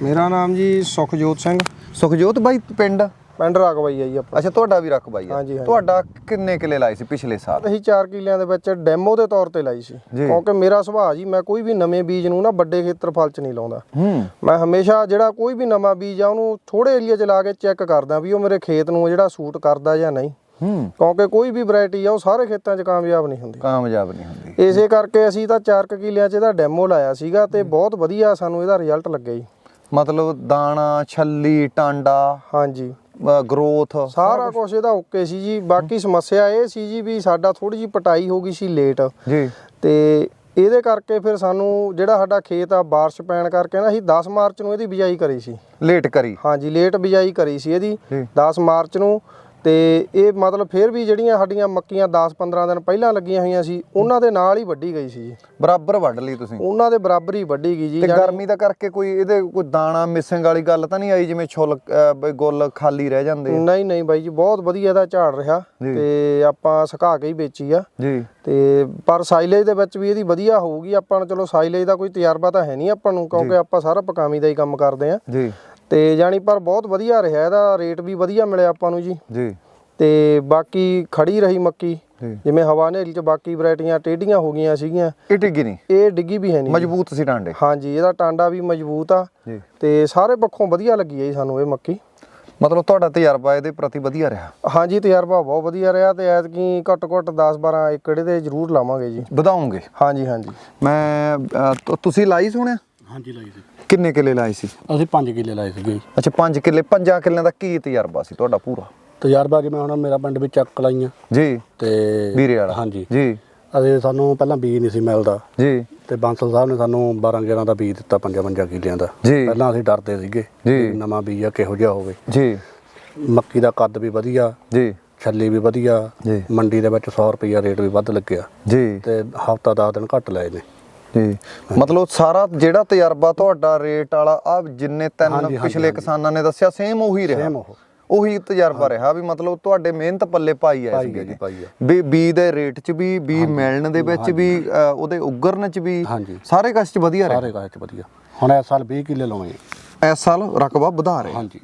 ਮੇਰਾ ਨਾਮ ਜੀ ਸੁਖਜੋਤ ਸਿੰਘ। ਸੁਖਜੋਤ ਬਾਈ ਪਿੰਡ? ਪਿੰਡ ਰਕਬਾਈ ਆ ਜੀ ਆਪਣਾ। ਅੱਛਾ ਤੁਹਾਡਾ ਵੀ ਰਕਬਾ ਹੀ ਆ। ਹਾਂਜੀ, ਹਾਂਜੀ। ਤੁਹਾਡਾ ਕਿੰਨੇ ਕਿੱਲੇ ਲਾਏ ਸੀ ਪਿਛਲੇ ਸਾਲ? ਅਸੀਂ 4 ਕਿੱਲਿਆਂ ਦੇ ਵਿੱਚ ਡੈਮੋ ਦੇ ਤੌਰ ਤੇ ਲਾਈ ਸੀ। ਜੀ। ਕਿਉਂਕਿ ਮੇਰਾ ਸੁਭਾਅ ਜੀ ਮੈਂ ਕੋਈ ਵੀ ਨਵੇਂ ਬੀਜ ਨੂੰ ਨਾ ਵੱਡੇ ਖੇਤਰਫਲ 'ਚ ਨਹੀਂ ਲਾਉਂਦਾ। ਹੂੰ। ਮੈਂ ਹਮੇਸ਼ਾ ਜਿਹੜਾ ਕੋਈ ਵੀ ਨਵਾਂ ਬੀਜ ਆ ਉਹਨੂੰ ਥੋੜੇ ਏਰੀਆ 'ਚ ਲਾ ਕੇ ਚੈੱਕ ਕਰਦਾ ਵੀ ਉਹ ਮੇਰੇ ਖੇਤ ਨੂੰ ਜਿਹੜਾ ਸੂਟ ਕਰਦਾ ਜਾਂ ਨਹੀਂ। ਹੂੰ। ਕਿਉਂਕਿ ਕੋਈ ਵੀ ਵੈਰਾਈਟੀ ਆ ਉਹ ਸਾਰੇ ਖੇਤਾਂ 'ਚ ਕਾਮਯਾਬ ਨਹੀਂ ਹੁੰਦੀ। ਕਾਮਯਾਬ ਨਹੀਂ ਹੁੰਦੀ। ਇਸੇ ਕਰਕੇ ਅਸੀਂ ਤਾਂ 4 ਕਿੱਲਿਆਂ 'ਚ ਇਹਦਾ ਡੈਮੋ ਲਾਇਆ ਸੀਗਾ ਤੇ ਬਹੁਤ ਵਧੀਆ ਸਾਨੂੰ ਇਹਦਾ ਰਿਜ਼ਲਟ ਲੱਗਿਆ ਜੀ। ਮਤਲਬ ਦਾਣਾ ਛੱਲੀ ਟਾਂਡਾ। ਹਾਂਜੀ। ਗਰੋਥ ਸਾਰਾ ਕੁਝ ਇਹਦਾ ਓਕੇ ਸੀ ਜੀ। ਬਾਕੀ ਸਮੱਸਿਆ ਇਹ ਸੀ ਜੀ ਵੀ ਸਾਡਾ ਥੋੜੀ ਜੀ ਪਟਾਈ ਹੋ ਗਈ ਸੀ ਲੇਟ ਜੀ। ਤੇ ਇਹਦੇ ਕਰਕੇ ਫਿਰ ਸਾਨੂੰ ਜਿਹੜਾ ਸਾਡਾ ਖੇਤ ਆ ਬਾਰਿਸ਼ ਪੈਣ ਕਰਕੇ ਨਾ ਅਸੀਂ 10 ਮਾਰਚ ਨੂੰ ਇਹਦੀ ਬਿਜਾਈ ਕਰੀ ਸੀ। ਲੇਟ ਕਰੀ। ਹਾਂਜੀ ਲੇਟ ਬਿਜਾਈ ਕਰੀ ਸੀ ਇਹਦੀ। ਜੀ। 10 ਮਾਰਚ ਨੂੰ ਤੇ ਇਹ ਮਤਲਬ ਫਿਰ ਵੀ ਜਿਹੜੀਆਂ ਸਾਡੀਆਂ ਮੱਕੀਆਂ 10-15 ਦਿਨ ਪਹਿਲਾਂ ਲੱਗੀਆਂ ਹੋਈਆਂ ਸੀ ਉਹਨਾਂ ਦੇ ਨਾਲ ਹੀ ਵੱਢੀ ਗਈ ਸੀ ਜੀ। ਬਰਾਬਰ ਵੱਢ ਲਈ ਤੁਸੀਂ। ਉਹਨਾਂ ਦੇ ਬਰਾਬਰ ਹੀ ਵੱਢੀ ਗਈ ਜੀ ਤੇ ਗਰਮੀ ਦਾ ਕਰਕੇ ਕੋਈ ਇਹਦੇ ਕੋਈ ਦਾਣਾ ਮਿਸਿੰਗ ਵਾਲੀ ਗੱਲ ਤਾਂ ਨਹੀਂ ਆਈ ਜਿਵੇਂ ਛੁੱਲ ਗੁੱਲ ਖਾਲੀ ਰਹਿ ਜਾਂਦੇ? ਨਹੀਂ ਨਹੀਂ ਬਾਈ ਜੀ ਬਹੁਤ ਵਧੀਆ ਇਹਦਾ ਝਾੜ ਰਿਹਾ। ਤੇ ਆਪਾਂ ਸੁਕਾ ਕੇ ਹੀ ਵੇਚੀ ਆ। ਜੀ। ਤੇ ਪਰ ਸਾਈਲੇਜ ਦੇ ਵਿੱਚ ਵੀ ਇਹਦੀ ਵਧੀਆ ਹੋਊਗੀ ਆਪਾਂ ਨੂੰ ਚਲੋ ਸਾਈਲੇਜ ਦਾ ਕੋਈ ਤਜਰਬਾ ਤਾਂ ਹੈ ਨਹੀਂ ਆਪਾਂ ਨੂੰ ਕਿਉਂਕਿ ਆਪਾਂ ਸਾਰਾ ਪਕਾਮੀ ਦਾ ਹੀ ਕੰਮ ਕਰਦੇ ਆ। ਜੀ। ਤੇ ਜਾਣੀ ਪਰ ਬਹੁਤ ਵਧੀਆ ਰਿਹਾ ਇਹਦਾ ਰੇਟ ਵੀ ਵਧੀਆ ਮਿਲਿਆ ਆਪਾਂ ਨੂੰ ਜੀ। ਜੀ। ਤੇ ਬਾਕੀ ਖੜੀ ਰਹੀ ਮੱਕੀ। ਜਿਵੇਂ ਹਵਾ ਹਨੇਰੀ ਚ ਬਾਕੀ ਵੈਰਾਈਟੀਆਂ ਟੇਢੀਆਂ ਹੋ ਗਈਆਂ ਸੀਗੀਆਂ। ਇਹ ਟਿੱਗੀ ਨਹੀਂ? ਇਹ ਡਿੱਗੀ ਵੀ ਹੈ ਨਹੀਂ। ਮਜ਼ਬੂਤ ਸੀ ਟਾਂਡੇ। ਹਾਂਜੀ ਇਹਦਾ ਟਾਂਡਾ ਵੀ ਮਜ਼ਬੂਤ ਆ। ਜੀ। ਤੇ ਸਾਰੇ ਪੱਖੋਂ ਵਧੀਆ ਲੱਗੀ ਹੈ ਜੀ ਸਾਨੂੰ ਇਹ ਮੱਕੀ। ਮਤਲਬ ਤੁਹਾਡਾ ਤਜਰਬਾ ਇਹਦੇ ਪ੍ਰਤੀ ਵਧੀਆ ਰਿਹਾ? ਹਾਂਜੀ ਤਜਰਬਾ ਬਹੁਤ ਵਧੀਆ ਰਿਹਾ ਤੇ ਐਤਕੀ ਘੱਟ ਘੱਟ 10 12 ਏਕੜ ਦੇ ਜ਼ਰੂਰ ਲਾਵਾਂਗੇ ਜੀ। ਵਧਾਉਂਗੇ ਹਾਂਜੀ ਹਾਂਜੀ। ਮੈਂ ਤੁ- ਤੁਸੀਂ ਲਾਈ ਸੁਣਿਆ ਹਾਂਜੀ ਲਾਈ ਸੀ। ਕਿੰਨੇ ਕਿੱਲੇ ਲਾਏ ਸੀ? ਅਸੀਂ 5 ਕਿੱਲੇ ਲਾਏ ਸੀਗੇ ਅੱਛਾ 5 ਕਿੱਲੇ। 5 ਕਿੱਲਿਆਂ ਦਾ ਕੀ ਤਜਰਬਾ ਸੀ ਤੁਹਾਡਾ ਪੂਰਾ? ਤਜਰਬਾ ਜਿਵੇਂ ਹੁਣ ਮੇਰਾ ਪਿੰਡ ਵਿੱਚ ਚੱਕ ਲਾਈਆਂ। ਜੀ। ਤੇ ਵੀਰੇ ਵਾਲਾ। ਹਾਂਜੀ। ਜੀ। ਅਸੀਂ ਸਾਨੂੰ ਪਹਿਲਾਂ ਬੀਜ ਨਹੀਂ ਸੀ ਮਿਲਦਾ। ਜੀ। ਤੇ ਬਾਂਸਲ ਸਾਹਿਬ ਨੇ ਸਾਨੂੰ 12 11 ਦਾ ਬੀਜ ਦਿੱਤਾ 5 5 ਕਿੱਲਿਆਂ ਦਾ। ਜੀ। ਪਹਿਲਾਂ ਅਸੀਂ ਡਰਦੇ ਸੀਗੇ ਜੀ। ਵੀ ਨਵਾਂ ਬੀਜ ਆ ਕਿਹੋ ਜਿਹਾ ਹੋਵੇ। ਜੀ। ਮੱਕੀ ਦਾ ਕੱਦ ਵੀ ਵਧੀਆ। ਜੀ। ਛੱਲੀ ਵੀ ਵਧੀਆ। ਜੀ। ਮੰਡੀ ਦੇ ਵਿੱਚ 100 ਰੁਪਈਆ ਰੇਟ ਵੀ ਵੱਧ ਲੱਗਿਆ। ਜੀ। ਤੇ ਹਫਤਾ 10 ਦਿਨ ਘੱਟ ਲਏ ਨੇ। ਜੀ। ਮਤਲਬ ਸਾਰਾ ਜਿਹੜਾ ਤਜਰਬਾ ਤੁਹਾਡਾ ਰੇਟ ਵਾਲਾ ਆ ਜਿੰਨੇ ਤਿੰਨ ਪਿਛਲੇ ਕਿਸਾਨਾਂ ਨੇ ਦੱਸਿਆ ਸੇਮ ਉਹੀ ਰਿਹਾ। ਉਹ। ਉਹੀ ਤਜਰਬਾ ਰਿਹਾ ਵੀ ਮਤਲਬ ਤੁਹਾਡੇ ਮਿਹਨਤ ਪੱਲੇ ਪਾਈ ਹੈ ਜੀ। ਵੀ ਬੀ ਦੇ ਰੇਟ 'ਚ ਵੀ ਬੀ ਮਿਲਣ ਦੇ ਵਿੱਚ ਵੀ ਉਹਦੇ ਉਗਰਨ 'ਚ ਵੀ। ਸਾਰੇ ਕਸ਼ 'ਚ ਵਧੀਆ ਰਿਹਾ। ਸਾਰੇ ਕਾਹ ਚ ਵਧੀਆ। ਹੁਣ ਇਸ ਸਾਲ 20 ਕਿੱਲੇ ਲਾਉਣੇ। ਆ। ਇਸ ਸਾਲ ਰਕਬਾ ਵਧਾ ਰਹੇ। ਹਾਂਜੀ।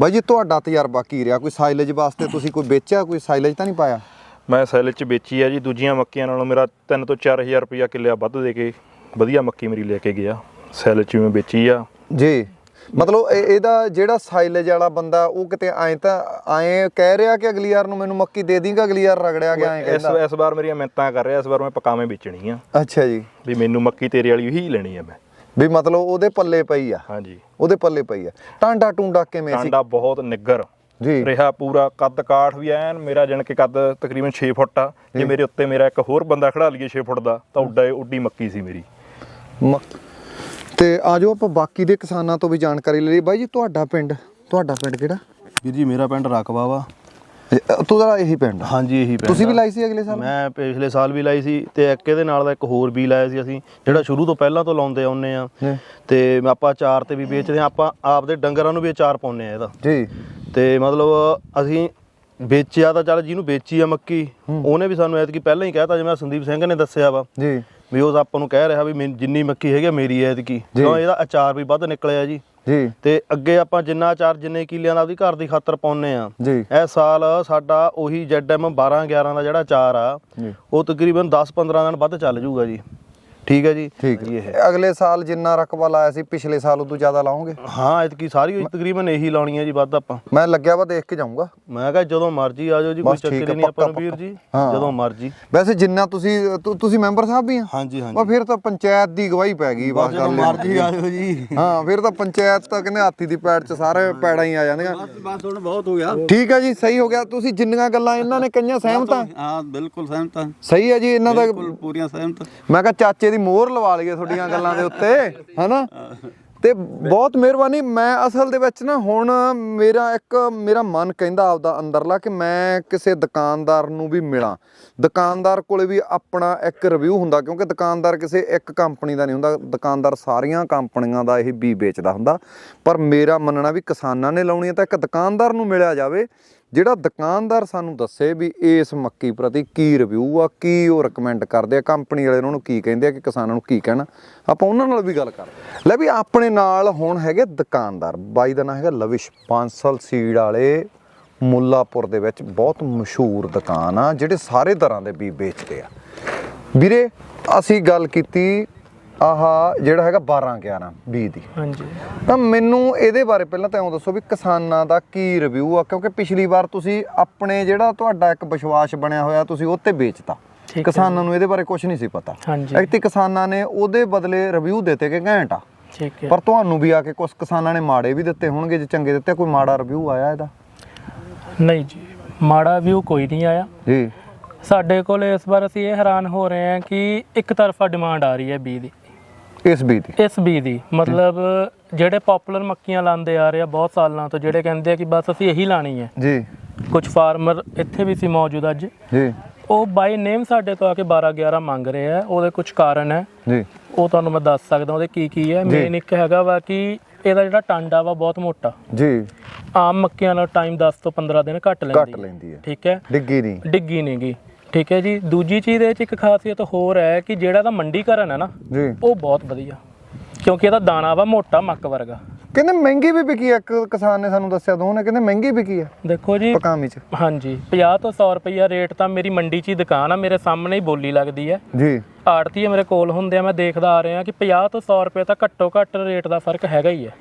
ਬਾਈ ਜੀ ਤੁਹਾਡਾ ਤਜਰਬਾ ਕੀ ਰਿਹਾ? ਕੋਈ ਸਾਈਲੇਜ ਵਾਸਤੇ ਤੁਸੀਂ ਕੋਈ ਵੇਚਿਆ ਕੋਈ ਸਾਈਲੇਜ ਤਾਂ ਨਹੀਂ ਪਾਇਆ? ਮੈਂ ਸੈਲ ਚ ਵੇਚੀ ਆ ਜੀ ਦੂਜੀਆਂ ਮੱਕੀਆਂ ਨਾਲੋਂ ਮੇਰਾ 3 ਤੋਂ 4000 ਰੁਪਇਆ ਕਿੱਲਿਆ ਵੱਧ ਦੇ ਕੇ ਵਧੀਆ ਮੱਕੀ ਮੇਰੀ ਲੈ ਕੇ ਗਿਆ। ਸੈਲ ਚ ਮੈਂ ਵੇਚੀ ਆ। ਜੀ ਮਤਲਬ ਇਹ- ਇਹਦਾ ਜਿਹੜਾ ਸਾਈਲੇਜ ਵਾਲਾ ਬੰਦਾ ਉਹ ਕਿਤੇ ਐਂ ਤਾਂ ਐਂ ਕਹਿ ਰਿਹਾ ਕਿ ਅਗਲੀ ਵਾਰ ਨੂੰ ਮੈਨੂੰ ਮੱਕੀ ਦੇ ਦੇਂਗਾ ਅਗਲੀ ਵਾਰ ਰਗੜਿਆ ਗਿਆ ਐਂ ਇਸ ਕਹਿੰਦਾ। ਇਸ ਵਾਰ ਮੇਰੀਆਂ ਮਿੰਤਾਂ ਕਰ ਰਿਹਾ ਇਸ ਵਾਰ ਮੈਂ ਪਕਾਵੇਂ ਵੇਚਣੀ ਆ। ਅੱਛਾ ਜੀ। ਵੀ ਮੈਨੂੰ ਮੱਕੀ ਤੇਰੇ ਵਾਲੀ ਹੀ ਲੈਣੀ ਆ ਮੈਂ। ਵੀ ਮਤਲਬ ਉਹਦੇ ਪੱਲੇ ਪਈ ਆ। ਹਾਂਜੀ। ਉਹਦੇ ਪੱਲੇ ਪਈ ਆ। ਟਾਂਡਾ ਟੂੰਡਾ ਕਿਵੇਂ ਸੀ? ਟਾਂਡਾ ਬਹੁਤ ਨਿੱਗਰ। ਜੀ। ਰਿਹਾ ਪੂਰਾ ਕੱਦ ਕਾਠ ਵੀ ਐਨ ਮੇਰਾ ਜਣ ਕੇ ਕੱਦ ਤਕਰੀਬਨ 6 ਫੁੱਟ ਆ। ਜੇ ਮੇਰੇ ਉੱਤੇ ਮੇਰਾ ਇੱਕ ਹੋਰ ਬੰਦਾ ਖੜਾ ਲਈਏ 6 ਫੁੱਟ ਦਾ ਤਾਂ ਉੱਡਾ ਉੱਡੀ ਮੱਕੀ ਸੀ ਮੇਰੀ। ਤੇ ਆਜੋ ਆਪਾਂ ਬਾਕੀ ਦੇ ਕਿਸਾਨਾਂ ਤੋਂ ਵੀ ਜਾਣਕਾਰੀ ਲੈ ਲਈ ਬਾਈ ਜੀ ਤੁਹਾਡਾ ਪਿੰਡ ਤੁਹਾਡਾ ਪਿੰਡ ਕਿਹੜਾ? ਵੀਰ ਜੀ ਮੇਰਾ ਪਿੰਡ ਰਕਬਾ ਵਾ। ਤੁਹਾਡਾ ਇਹੀ ਪਿੰਡ? ਹਾਂਜੀ ਇਹੀ ਪਿੰਡ ਤੁਸੀਂ ਵੀ। ਲਾਈ ਸੀ ਅਗਲੇ ਸਾਲ? ਮੈਂ ਪਿਛਲੇ ਸਾਲ ਵੀ ਲਾਈ ਸੀ ਤੇ ਇੱਕ ਇਹਦੇ ਨਾਲ ਦਾ ਇੱਕ ਹੋਰ ਵੀ ਲਾਇਆ ਸੀ ਅਸੀਂ ਜਿਹੜਾ ਸ਼ੁਰੂ ਤੋਂ ਪਹਿਲਾਂ ਤੋਂ ਲਾਉਂਦੇ ਆਉਂਦੇ ਆ। ਤੇ ਆਪਾਂ ਅਚਾਰ ਤੇ ਵੀ ਵੇਚਦੇ ਆ ਆਪਾਂ ਆਪਦੇ ਡੰਗਰਾਂ ਨੂੰ ਵੀ ਅਚਾਰ ਪਾਉਂਦੇ ਆ ਇਹਦਾ। ਜੀ। ਤੇ ਮਤਲਬ ਅਸੀਂ ਵੇਚਿਆ ਤਾਂ ਚੱਲ ਜਿਹਨੂੰ ਵੇਚੀ ਆ ਮੱਕੀ ਉਹਨੇ ਵੀ ਸਾਨੂੰ ਐਤਕੀ ਪਹਿਲਾਂ ਹੀ ਕਹਿਤਾ ਜਿਵੇਂ ਸੰਦੀਪ ਸਿੰਘ ਨੇ ਦੱਸਿਆ ਵਾ। ਜੀ। ਵੀ ਉਹ ਆਪਾਂ ਨੂੰ ਕਹਿ ਰਿਹਾ ਵੀ ਜਿੰਨੀ ਮੱਕੀ ਹੈਗੀ ਮੇਰੀ ਐਤਕੀ। ਕਿਉਂ ਇਹਦਾ ਅਚਾਰ ਵੀ ਵੱਧ ਨਿਕਲਿਆ ਜੀ। ਜੀ। ਤੇ ਅੱਗੇ ਆਪਾਂ ਜਿੰਨਾ ਚਾਰ ਜਿੰਨੇ ਕਿੱਲਿਆਂ ਦਾ ਉਹਦੀ ਘਰ ਦੀ ਖਾਤਰ ਪਾਉਨੇ ਆ ਜੀ। ਇਹ ਸਾਲ ਸਾਡਾ ਉਹੀ ZM 12 11 ਦਾ ਜਿਹੜਾ ਚਾਰ ਆ ਉਹ ਤਕਰੀਬਨ 10 15 ਦਿਨ ਵੱਧ ਚੱਲ ਜਾਊਗਾ ਜੀ। ਠੀਕ ਹੈ ਜੀ? ਠੀਕ ਅਗਲੇ ਸਾਲ ਜਿੰਨਾ ਰਕਬਾ ਲਾਇਆ ਸੀ ਪਿਛਲੇ ਸਾਲ ਉਦੋਂ ਜ਼ਿਆਦਾ ਲਾਉਂਗੇ? ਹਾਂ ਇਤਕੀ ਸਾਰੀ ਹੋਈ ਤਕਰੀਬਨ ਇਹੀ ਲਾਉਣੀ ਹੈ ਜੀ ਵੱਧ ਆਪਾਂ। ਮੈਂ ਲੱਗਿਆ ਵਾ ਦੇਖ ਕੇ ਜਾਊਂਗਾ। ਮੈਂ ਕਿਹਾ ਜਦੋਂ ਮਰਜ਼ੀ ਆ ਜਾਓ ਜੀ ਕੋਈ ਬਸ ਚੱਕਰ ਨਹੀਂ ਆਪਾਂ ਵੀਰ ਜੀ। ਜਦੋਂ ਮਰਜ਼ੀ। ਵੈਸੇ ਜਿੰਨਾ ਤੁਸੀਂ ਤੁਸੀਂ ਮੈਂਬਰ ਸਾਹਿਬ ਵੀ ਆ? ਹਾਂਜੀ ਵਾ ਫਿਰ ਤਾਂ ਪੰਚਾਇਤ ਦੀ ਗਵਾਹੀ ਪੈ ਗਈ ਬਸ ਜਦੋਂ ਮਰਜ਼ੀ ਆ ਜਾਓ ਜੀ। ਹਾਂ ਫਿਰ ਤਾਂ ਪੰਚਾਇਤ ਤਾਂ ਕਹਿੰਦੇ ਹਾਥੀ ਦੀ ਪੈੜ 'ਚ ਸਾਰੇ ਪੈੜਾਂ ਹੀ ਆ ਜਾਂਦੀਆਂ ਬਸ ਹੁਣ ਬਹੁਤ ਹੋ ਗਿਆ। ਠੀਕ ਹੈ ਜੀ ਸਹੀ ਹੋ ਗਿਆ। ਤੁਸੀਂ ਜਿੰਨੀਆਂ ਗੱਲਾਂ ਇਹਨਾਂ ਨੇ ਕਹੀਆਂ ਸਹਿਮਤ ਆ? ਹਾਂ ਬਿਲਕੁਲ ਸਹਿਮਤ ਸਹੀ ਹੈ ਜੀ ਇਹਨਾਂ ਦਾ ਬਿਲਕੁਲ ਪੂਰੀਆਂ ਸਹਿਮਤ। ਮੈਂ ਕਿਹਾ ਚਾਚੇ ਦੀ ਮੋਹਰ ਲਵਾ ਲਈਏ ਤੁਹਾਡੀਆਂ ਗੱਲਾਂ ਦੇ ਉੱਤੇ, ਹਨਾ? ਤੇ ਬਹੁਤ ਮਿਹਰਬਾਨੀ, ਮੈਂ ਅਸਲ ਦੇ ਵਿੱਚ ਨਾ ਹੁਣ ਮੇਰਾ ਇੱਕ, ਮੇਰਾ ਮਨ ਕਹਿੰਦਾ ਆਪਦਾ ਅੰਦਰਲਾ ਕਿ ਮੈਂ ਕਿਸੇ ਦੁਕਾਨਦਾਰ ਨੂੰ ਵੀ ਮਿਲਾਂ। ਦੁਕਾਨਦਾਰ ਕੋਲੇ ਵੀ ਆਪਣਾ ਇੱਕ ਰਿਵਿਊ ਹੁੰਦਾ, ਕਿਉਂਕਿ ਦੁਕਾਨਦਾਰ ਕਿਸੇ ਇੱਕ ਕੰਪਨੀ ਦਾ ਨਹੀਂ ਹੁੰਦਾ, ਦੁਕਾਨਦਾਰ ਸਾਰੀਆਂ ਕੰਪਨੀਆਂ ਦਾ ਇਹ ਬੀ ਵੇਚਦਾ ਹੁੰਦਾ। ਪਰ ਮੇਰਾ ਮੰਨਣਾ ਵੀ ਕਿਸਾਨਾਂ ਨੇ ਲਾਉਣੀ ਹੈ ਤਾਂ ਇੱਕ ਦੁਕਾਨਦਾਰ ਨੂੰ ਮਿਲਿਆ ਜਾਵੇ। ਜਿਹੜਾ ਦੁਕਾਨਦਾਰ ਸਾਨੂੰ ਦੱਸੇ ਵੀ ਇਸ ਮੱਕੀ ਪ੍ਰਤੀ ਕੀ ਰਿਵਿਊ ਆ, ਕੀ ਉਹ ਰეკਮੈਂਡ ਕਰਦੇ ਆ ਕੰਪਨੀ ਵਾਲੇ ਉਹਨਾਂ ਨੂੰ ਕੀ ਕਹਿੰਦੇ ਆ ਕਿ ਕਿਸਾਨਾਂ ਨੂੰ ਕੀ ਕਹਿਣਾ, ਆਪਾਂ ਉਹਨਾਂ ਨਾਲ ਵੀ ਗੱਲ ਕਰਦੇ ਲੈ ਵੀ ਆਪਣੇ ਨਾਲ ਹੁਣ ਹੈਗੇ ਦੁਕਾਨਦਾਰ, ਬਾਈ ਦਾ ਨਾਮ ਹੈਗਾ ਲਵਿਸ਼ ਬਾਂਸਲ ਸੀਡ ਵਾਲੇ ਮੁੱਲਾਪੁਰ ਦੇ ਵਿੱਚ ਬਹੁਤ ਮਸ਼ਹੂਰ ਦੁਕਾਨ ਆ, ਜਿਹੜੇ ਸਾਰੇ ਤਰ੍ਹਾਂ ਦੇ ਬੀਜ ਵੇਚਦੇ ਆ। ਵੀਰੇ, ਅਸੀਂ ਗੱਲ ਕੀਤੀ ਆਹ ਜਿਹੜਾ ਹੈਗਾ 12 11 20 ਦੀ। ਹਾਂਜੀ। ਤਾਂ ਮੈਨੂੰ ਇਹਦੇ ਬਾਰੇ ਪਹਿਲਾਂ ਤਾਂ ਇਉਂ ਦੱਸੋ ਵੀ ਕਿਸਾਨਾਂ ਦਾ ਕੀ ਰਿਵਿਊ ਆ ਕਿਉਂਕਿ ਪਿਛਲੀ ਵਾਰ ਤੁਸੀਂ ਆਪਣੇ ਜਿਹੜਾ ਤੁਹਾਡਾ ਇੱਕ ਵਿਸ਼ਵਾਸ ਬਣਿਆ ਹੋਇਆ ਤੁਸੀਂ ਉਹ ਤੇ ਵੇਚਤਾ। ਕਿਸਾਨਾਂ ਨੂੰ ਇਹਦੇ ਬਾਰੇ ਕੁਝ ਨਹੀਂ ਸੀ ਪਤਾ। ਐਕਤੀ ਕਿਸਾਨਾਂ ਨੇ ਉਹਦੇ ਬਦਲੇ ਰਿਵਿਊ ਦਿੱਤੇ ਕਿ ਘੈਂਟ ਆ। ਠੀਕ ਹੈ। ਪਰ ਤੁਹਾਨੂੰ ਵੀ ਆ ਕੇ ਕੁਝ ਕਿਸਾਨਾਂ ਨੇ ਮਾੜੇ ਵੀ ਦਿੱਤੇ ਹੋਣਗੇ ਜੇ ਚੰਗੇ ਦਿੱਤੇ ਕੋਈ ਮਾੜਾ ਰਿਵਿਊ ਆਇਆ ਇਹਦਾ? ਨਹੀਂ ਜੀ ਮਾੜਾ ਵਿਊ ਕੋਈ ਨਹੀਂ ਆਇਆ। ਜੀ। ਸਾਡੇ ਕੋਲ ਇਸ ਵਾਰ ਅਸੀਂ ਇਹ ਹੈਰਾਨ ਹੋ ਰਹੇ ਹਾਂ ਕਿ ਇੱਕ ਤਰਫਾ ਡਿਮਾਂਡ ਆ ਰਹੀ ਹੈ ਬੀ ਦੀ। ਇਸ ਬੀ ਦੀ? ਇਸ ਬੀ ਦੀ। ਮਤਲਬ ਜਿਹੜੇ ਪਪੂਲਰ ਮੱਕੀਆਂ ਲਾਉਂਦੇ ਆ ਰਹੇ ਆ ਬਹੁਤ ਸਾਲਾਂ ਤੋਂ ਜਿਹੜੇ ਕਹਿੰਦੇ ਆ ਕਿ ਬਸ ਅਸੀਂ ਇਹੀ ਲਾਣੀ ਹੈ। ਜੀ। ਕੁਝ ਫਾਰਮਰ ਇੱਥੇ ਵੀ ਸੀ ਮੌਜੂਦ ਅੱਜ। ਜੀ। ਉਹ ਬਾਈ ਨੇਮ ਸਾਡੇ ਤੋਂ ਆ ਕੇ 12 11 ਮੰਗ ਰਹੇ ਆ। ਉਹਦੇ ਕੁਝ ਕਾਰਨ ਹੈ। ਜੀ। ਉਹ ਤੁਹਾਨੂੰ ਮੈਂ ਦੱਸ ਸਕਦਾ ਉਹਦੇ ਕੀ ਕੀ ਹੈ। ਮੇਨ ਇੱਕ ਹੈਗਾ ਵਾ ਕਿ ਇਹਦਾ ਜਿਹੜਾ ਟਾਂਡਾ ਵਾ ਬਹੁਤ ਮੋਟਾ। ਜੀ। ਆਮ ਮੱਕੀਆਂ ਨਾਲ ਟਾਈਮ 10 ਤੋਂ 15 ਦਿਨ ਘੱਟ ਲੈਂਦੀ ਘੱਟ। ਲੈਂਦੀ ਹੈ। ਠੀਕ ਹੈ। ਡਿੱਗੀ ਨਹੀਂ। ਡਿੱਗੀ ਨਹੀਂਗੀ ਠੀਕ ਹੈ ਜੀ। ਦੂਜੀ ਚੀਜ਼ ਇਹ ਚ ਇੱਕ ਖਾਸੀਅਤ ਹੋਰ ਹੈ ਕਿ ਜਿਹੜਾ ਦਾ ਮੰਡੀਕਰਨ ਹੈ ਨਾ ਜੀ। ਉਹ ਬਹੁਤ ਵਧੀਆ। ਕਿਉਂਕਿ ਇਹਦਾ ਦਾਣਾ ਵਾ ਮੋਟਾ ਮੱਕ ਵਰਗਾ। ਕਹਿੰਦੇ ਮਹਿੰਗੀ ਵੀ ਵਿਕੀ ਆ, ਇੱਕ ਕਿਸਾਨ ਨੇ ਸਾਨੂੰ ਦੱਸਿਆ ਦੋਨੇ ਕਹਿੰਦੇ ਮਹਿੰਗੀ ਵਿਕੀ ਆ। ਦੇਖੋ ਜੀ। ਪਕਾਮੀ ਚ। ਹਾਂਜੀ 50 ਤੋਂ 100 ਰੁਪਈਆ ਰੇਟ ਤਾਂ ਮੇਰੀ ਮੰਡੀ 'ਚ ਹੀ ਦੁਕਾਨ ਆ ਮੇਰੇ ਸਾਹਮਣੇ ਹੀ ਬੋਲੀ ਲੱਗਦੀ ਹੈ। ਜੀ। ਆੜਤੀ ਮੇਰੇ ਕੋਲ ਹੁੰਦੇ ਆ ਮੈਂ ਦੇਖਦਾ ਆ ਰਿਹਾ ਕਿ 50 ਤੋਂ 100 ਰੁਪਏ ਤਾਂ ਘੱਟੋ ਘੱਟ ਰੇਟ ਦਾ ਫ਼ਰਕ ਹੈਗਾ ਹੀ ਹੈ।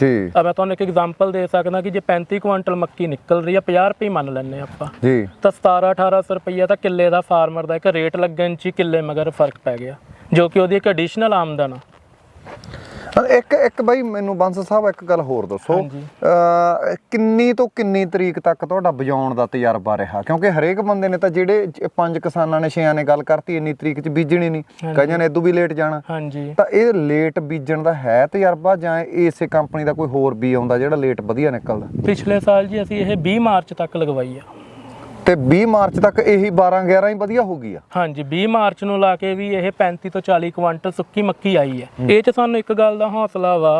ਜੀ। ਆ ਮੈਂ ਤੁਹਾਨੂੰ ਇੱਕ ਐਗਜ਼ਾਮਪਲ ਦੇ ਸਕਦਾ ਕਿ ਜੇ 35 ਕੁਇੰਟਲ ਮੱਕੀ ਨਿਕਲ ਰਹੀ ਆ 50 ਰੁਪਏ ਮੰਨ ਹਾਂ ਆਪਾਂ। ਜੀ। ਤਾਂ 17 1800 ਰੁਪਈਆ ਤਾਂ ਕਿੱਲੇ ਦਾ ਫਾਰਮਰ ਦਾ ਇੱਕ ਰੇਟ ਲੱਗਣ 'ਚ ਕਿੱਲੇ ਮਗਰ ਫ਼ਰਕ ਪੈ ਗਿਆ ਜੋ ਕਿ ਉਹਦੀ ਇੱਕ ਐਡੀਸ਼ਨਲ ਆਮਦਨ ਆ। ਇੱਕ ਇੱਕ ਬਾਈ ਮੈਨੂੰ ਬੰਸ ਸਾਹਿਬ ਇੱਕ ਗੱਲ ਹੋਰ ਦੱਸੋ। ਕਿੰਨੀ ਤੋਂ ਕਿੰਨੀ ਤਰੀਕ ਤੱਕ ਤੁਹਾਡਾ ਵਜਾਉਣ ਦਾ ਤਜਰਬਾ ਰਿਹਾ? ਕਿਉਂਕਿ ਹਰੇਕ ਬੰਦੇ ਨੇ ਤਾਂ ਜਿਹੜੇ ਪੰਜ ਕਿਸਾਨਾਂ ਨੇ ਛੇਆਂ ਨੇ ਗੱਲ ਕਰਤੀ ਇੰਨੀ ਤਰੀਕ 'ਚ ਬੀਜਣੀ ਨਹੀਂ। ਕਈਆਂ ਨੇ ਇਦੋਂ ਵੀ ਲੇਟ ਜਾਣਾ। ਤਾਂ ਇਹ ਲੇਟ ਬੀਜਣ ਦਾ ਹੈ ਤਜਰਬਾ ਜਾਂ ਇਸੇ ਕੰਪਨੀ ਦਾ ਕੋਈ ਹੋਰ ਬੀ ਆਉਂਦਾ ਜਿਹੜਾ ਲੇਟ ਵਧੀਆ ਨਿਕਲਦਾ? ਪਿਛਲੇ ਸਾਲ ਜੀ ਅਸੀਂ ਇਹ 20 ਮਾਰਚ ਤੱਕ ਲਗਵਾਈ ਆ। ਤੇ 20 ਮਾਰਚ ਤੱਕ ਇਹੀ 12 11 ਹੀ ਵਧੀਆ ਹੋ ਗਈ ਆ। ਹਾਂਜੀ 20 ਮਾਰਚ ਨੂੰ ਲਾ ਕੇ ਵੀ ਇਹ 35 ਤੋਂ 40 ਕੁਇੰਟਲ ਸੁੱਕੀ ਮੱਕੀ ਆਈ ਹੈ। ਇਹ ਚ ਸਾਨੂੰ ਇੱਕ ਗੱਲ ਦਾ ਹੌਸਲਾ ਵਾ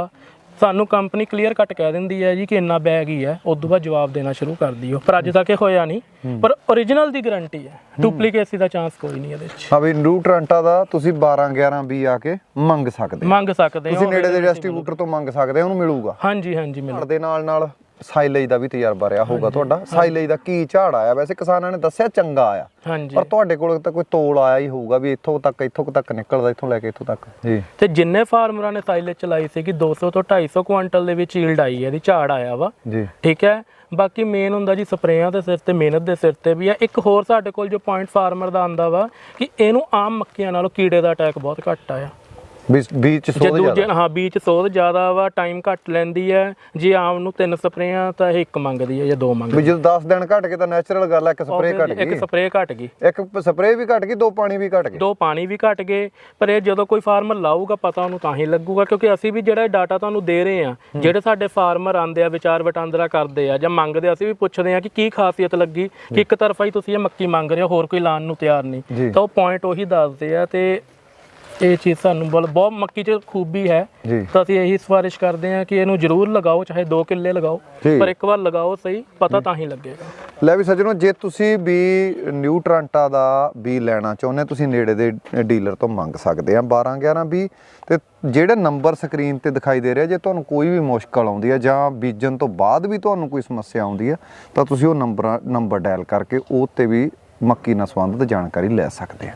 ਸਾਨੂੰ ਕੰਪਨੀ ਕਲੀਅਰ ਕੱਟ ਕਹਿ ਦਿੰਦੀ ਹੈ ਜੀ ਕਿ ਇੰਨਾ ਬੈਗ ਹੀ ਹੈ ਉਦੋਂ ਬਾਅਦ ਜਵਾਬ ਦੇਣਾ ਸ਼ੁਰੂ ਕਰ ਦਿਓ। ਪਰ ਅੱਜ ਤੱਕ ਇਹ ਹੋਇਆ ਨਹੀਂ ਪਰ origignal ਦੀ ਗਾਰੰਟੀ ਹੈ। ਡੁਪਲੀਕੇਸੀ ਦਾ ਚਾਂਸ ਕੋਈ ਨਹੀਂ ਇਹਦੇ ਵਿੱਚ ਹਾਂ ਵੀ ਨਿਊਟਰੈਂਟਾ ਦਾ ਤੁਸੀਂ 12 11 ਬੀ ਆ ਕੇ ਮੰਗ ਸਕਦੇ। ਮੰਗ ਸਕਦੇ ਹੋ ਤੁਸੀਂ ਨੇੜੇ ਦੇ ਡਿਸਟ੍ਰੀਬਿਊਟਰ ਤੋਂ ਮੰਗ ਸਕਦੇ ਹੋ ਉਹਨੂੰ ਮਿਲੂਗਾ। ਹਾਂਜੀ ਹਾਂਜੀ ਮਿਲ। ਦੇ ਨਾਲ ਨਾਲ ਸਾਈਲੇਜ ਦਾ ਵੀ ਤਜਰਬਾ ਰਿਹਾ ਹੋਊਗਾ ਤੁਹਾਡਾ। ਸਾਈਲੇਜ ਦਾ ਕੀ ਝਾੜ ਆਇਆ? ਵੈਸੇ ਕਿਸਾਨਾਂ ਨੇ ਦੱਸਿਆ ਚੰਗਾ ਆਇਆ। ਹਾਂਜੀ। ਪਰ ਤੁਹਾਡੇ ਕੋਲ ਤਾਂ ਕੋਈ ਤੋਲ ਆਇਆ ਹੀ ਹੋਊਗਾ ਵੀ ਇੱਥੋਂ ਤੱਕ ਇੱਥੋਂ ਤੱਕ ਨਿਕਲਦਾ ਇੱਥੋਂ ਲੈ ਕੇ ਇੱਥੋਂ ਤੱਕ। ਜੀ। ਤੇ ਜਿੰਨੇ ਫਾਰਮਰਾਂ ਨੇ ਸਾਈਲੇਜ ਚਲਾਈ ਸੀ ਕਿ 200 ਤੋਂ 250 ਕੁਇੰਟਲ ਦੇ ਵਿੱਚ ਈਲਡ ਆਈ ਹੈ ਇਹਦੀ ਝਾੜ ਆਇਆ ਵਾ। ਜੀ। ਠੀਕ ਹੈ? ਬਾਕੀ ਮੇਨ ਹੁੰਦਾ ਜੀ ਸਪਰੇਆਂ ਦੇ ਸਿਰ ਤੇ ਮਿਹਨਤ ਦੇ ਸਿਰ ਤੇ ਵੀ ਆ। ਇੱਕ ਹੋਰ ਸਾਡੇ ਕੋਲ ਜੋ ਪੁਆਇੰਟ ਫਾਰਮਰ ਦਾ ਆਂਦਾ ਵਾ ਕਿ ਇਹਨੂੰ ਆਮ ਮੱਕੀਆਂ ਨਾਲੋਂ ਕੀੜੇ ਦਾ ਅਟੈਕ ਬਹੁਤ ਘੱਟ ਆਇਆ। ਬੀਚ ਜੇ ਸੋਧ ਦੂਜੇ ਜ਼ਿਆਦਾ। ਹਾਂ ਬੀਚ ਸੋਧ ਜ਼ਿਆਦਾ ਵਾ ਟਾਈਮ ਘੱਟ ਲੈਂਦੀ ਹੈ ਜੇ ਆਮ ਨੂੰ ਤਿੰਨ ਸਪਰੇਆਂ ਤਾਂ ਇਹ ਇੱਕ ਮੰਗਦੀ ਹੈ ਜਾਂ ਦੋ ਵੀ ਮੰਗਦੀ ਜਦੋਂ 10 ਦਿਨ ਘਟ ਗਏ ਤਾਂ ਨੈਚੁਰਲ ਗੱਲ ਹੈ ਇੱਕ ਸਪਰੇਅ ਘਟ ਇੱਕ ਗਈ। ਸਪਰੇਅ ਘਟ ਗਈ। ਇੱਕ ਸਪਰੇਅ ਵੀ ਘਟ ਗਈ ਦੋ ਪਾਣੀ ਵੀ ਘਟ ਗਏ। ਦੋ ਪਾਣੀ ਵੀ ਘਟ ਗਏ ਪਰ ਇਹ ਜਦੋਂ ਕੋਈ ਫਾਰਮਰ ਲਾਊਗਾ ਪਤਾ ਉਹਨੂੰ ਤਾਂ ਹੀ ਲੱਗੂਗਾ ਕਿਉਂਕਿ ਅਸੀਂ ਵੀ ਜਿਹੜਾ ਡਾਟਾ ਤੁਹਾਨੂੰ ਦੇ ਰਹੇ ਆ ਜਿਹੜੇ ਸਾਡੇ ਫਾਰਮਰ ਆਂਦੇ ਆ ਵਿਚਾਰ ਵਟਾਂਦਰਾ ਕਰਦੇ ਆ ਜਾਂ ਮੰਗਦੇ ਆ ਅਸੀਂ ਵੀ ਪੁੱਛਦੇ ਆ ਕਿ ਕੀ ਖਾਸੀਅਤ ਲੱਗੀ ਕਿ ਇੱਕ ਤਰਫਾ ਹੀ ਤੁਸੀਂ ਇਹ ਮੱਕੀ ਮੰਗ ਰਹੇ ਹੋ ਹੋਰ ਕੋਈ ਲਾਣ ਨੂੰ ਤਿਆਰ ਜੀ। ਨਹੀਂ ਤਾਂ ਉਹ ਪੁਆਇੰਟ ਉਹੀ ਦੱਸਦੇ ਆ ਤੇ ਇਹ ਚੀਜ਼ ਸਾਨੂੰ ਬਲ- ਬਹੁਤ ਮੱਕੀ 'ਚ ਖੂਬੀ ਹੈ। ਜੀ। ਤਾਂ ਅਸੀਂ ਇਹੀ ਸਿਫਾਰਿਸ਼ ਕਰਦੇ ਆ ਕਿ ਇਹਨੂੰ ਜ਼ਰੂਰ ਲਗਾਓ ਚਾਹੇ 2 ਕਿੱਲੇ ਲਗਾਓ ਜੀ। ਪਰ ਇੱਕ ਵਾਰ ਲਗਾਓ ਸਹੀ ਪਤਾ ਤਾਂ ਹੀ ਲੱਗੇਗਾ। ਲੈ ਵੀ ਸੱਜਣੋ ਜੇ ਤੁਸੀਂ ਵੀ ਨਿਊ ਟਰਾਂਟਾ ਦਾ ਵੀ ਲੈਣਾ ਚਾਹੁੰਦੇ ਤੁਸੀਂ ਨੇੜੇ ਦੇ ਡੀਲਰ ਤੋਂ ਮੰਗ ਸਕਦੇ ਆ 12 11 ਵੀ ਤੇ ਜਿਹੜੇ ਨੰਬਰ ਸਕਰੀਨ ਤੇ ਦਿਖਾਈ ਦੇ ਰਿਹਾ ਜੇ ਤੁਹਾਨੂੰ ਕੋਈ ਵੀ ਮੁਸ਼ਕਲ ਆਉਂਦੀ ਹੈ ਜਾਂ ਬੀਜਣ ਤੋਂ ਬਾਅਦ ਵੀ ਤੁਹਾਨੂੰ ਕੋਈ ਸਮੱਸਿਆ ਆਉਂਦੀ ਹੈ ਤਾਂ ਤੁਸੀਂ ਉਹ ਨੰਬਰ ਨੰਬਰ ਡਾਇਲ ਕਰਕੇ ਉਹ ਤੇ ਵੀ ਮੱਕੀ ਨਾਲ ਸੰਬੰਧਿਤ ਜਾਣਕਾਰੀ ਲੈ ਸਕਦੇ ਆ